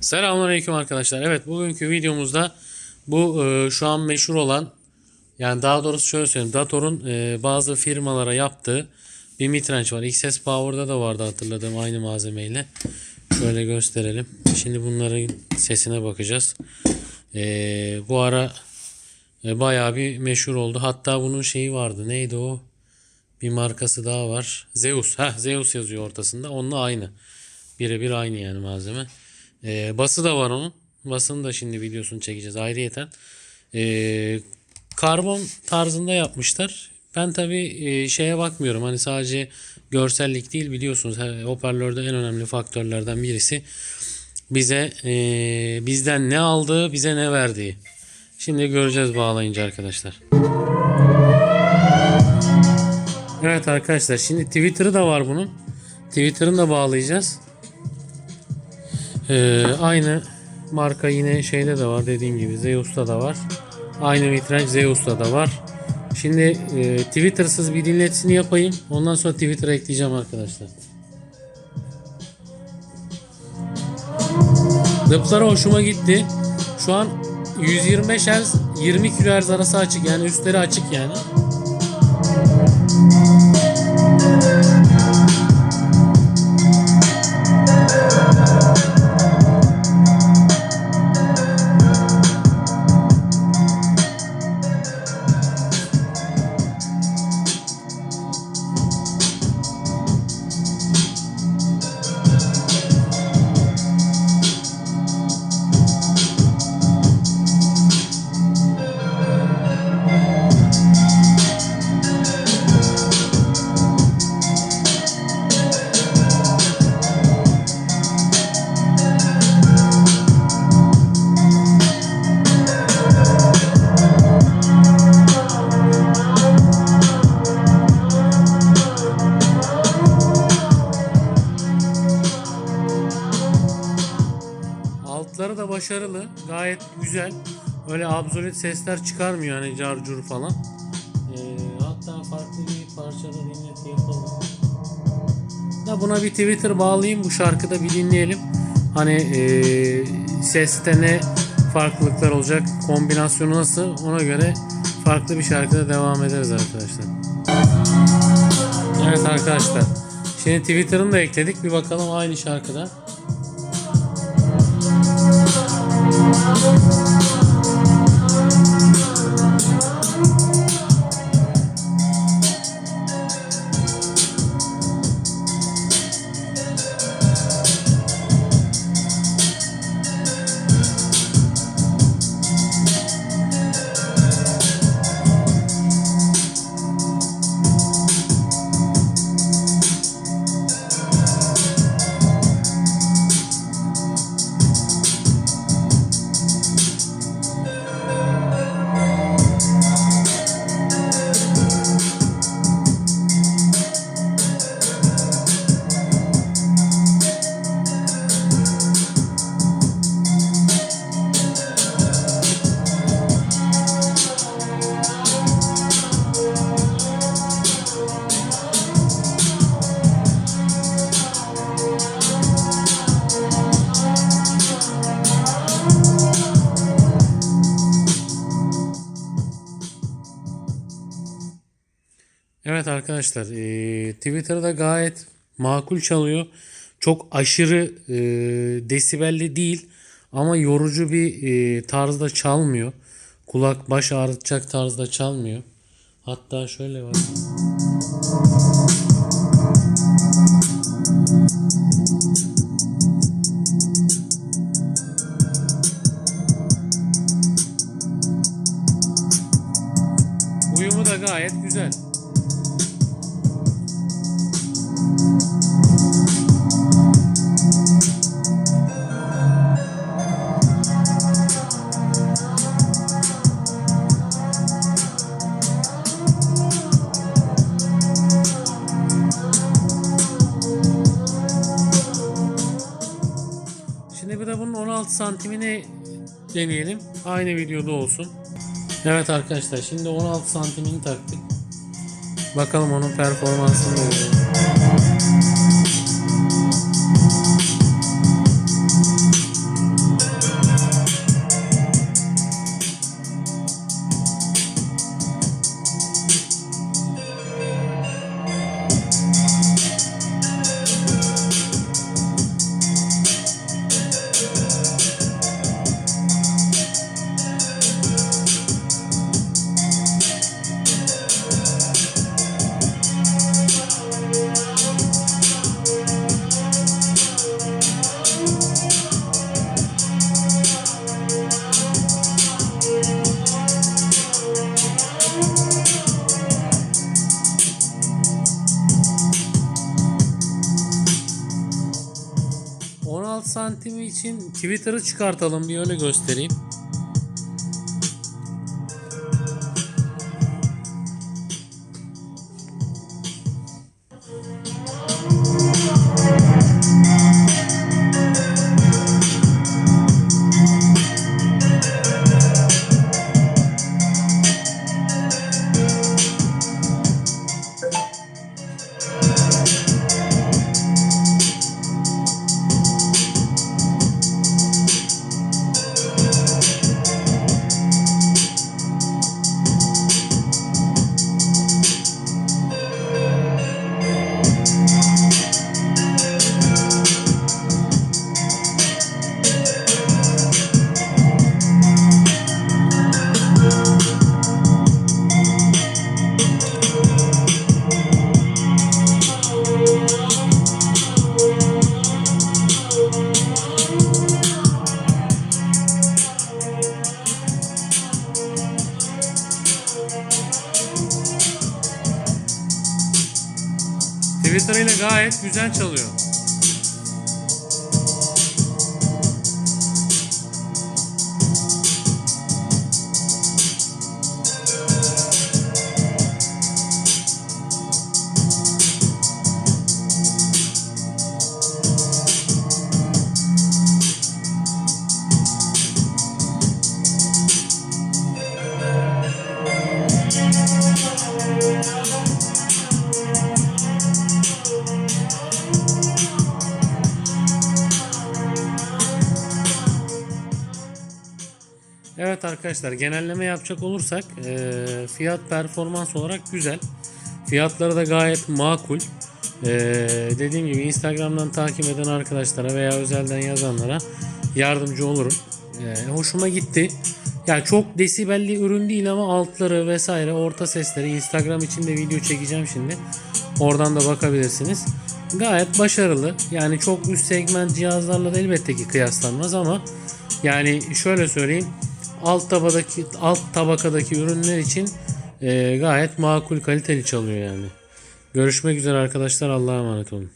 Selamünaleyküm arkadaşlar. Evet bugünkü videomuzda bu e, şu an meşhur olan yani daha doğrusu şöyle söyleyeyim. Dator'un e, bazı firmalara yaptığı bir mitrenç var. XS Power'da da vardı hatırladığım aynı malzemeyle. Şöyle gösterelim. Şimdi bunların sesine bakacağız. E, bu ara e, bayağı bir meşhur oldu. Hatta bunun şeyi vardı. Neydi o? Bir markası daha var. Zeus. Ha Zeus yazıyor ortasında. Onunla aynı. Birebir aynı yani malzeme. Ee, bası da var onun. Basını da şimdi videosunu çekeceğiz ayrıyeten. Ee, karbon tarzında yapmışlar. Ben tabi şeye bakmıyorum. Hani sadece görsellik değil biliyorsunuz. Hoparlörde en önemli faktörlerden birisi bize e, bizden ne aldığı, bize ne verdiği. Şimdi göreceğiz bağlayınca arkadaşlar. Evet arkadaşlar şimdi Twitter'ı da var bunun. Twitter'ını da bağlayacağız. Ee, aynı marka yine şeyde de var dediğim gibi Zeus'ta da var. Aynı vitrenç Zeus'ta da var. Şimdi e, Twitter'sız bir dinletisini yapayım. Ondan sonra Twitter'a ekleyeceğim arkadaşlar. Dıpları hoşuma gitti. Şu an 125 Hz 20 kHz arası açık yani üstleri açık yani. Başarılı. Gayet güzel. Öyle absolut sesler çıkarmıyor hani carcur falan. Ee, hatta farklı bir parçada dinleti yapalım. Da buna bir Twitter bağlayayım bu şarkıda bir dinleyelim. Hani ee, seste ne farklılıklar olacak, kombinasyonu nasıl ona göre farklı bir şarkıda devam ederiz arkadaşlar. Evet arkadaşlar. Şimdi Twitter'ını da ekledik. Bir bakalım aynı şarkıda. Thank Evet arkadaşlar eee Twitter'da gayet makul çalıyor. Çok aşırı eee, desibelli değil ama yorucu bir eee, tarzda çalmıyor. Kulak baş ağrıtacak tarzda çalmıyor. Hatta şöyle var. Uyumu da gayet güzel. 16 santimini deneyelim. Aynı videoda olsun. Evet arkadaşlar şimdi 16 santimini taktık. Bakalım onun performansı ne oluyor. Santimi için Twitter'ı çıkartalım bir öyle göstereyim. Twitter ile gayet güzel çalıyor. Arkadaşlar genelleme yapacak olursak eee, fiyat performans olarak güzel. Fiyatları da gayet makul. Eee, dediğim gibi Instagram'dan takip eden arkadaşlara veya özelden yazanlara yardımcı olurum. Eee, hoşuma gitti. Yani çok desibelli ürün değil ama altları vesaire orta sesleri Instagram için de video çekeceğim şimdi. Oradan da bakabilirsiniz. Gayet başarılı. Yani çok üst segment cihazlarla da elbette ki kıyaslanmaz ama yani şöyle söyleyeyim alt tabakadaki alt tabakadaki ürünler için e, gayet makul kaliteli çalıyor yani. Görüşmek üzere arkadaşlar. Allah'a emanet olun.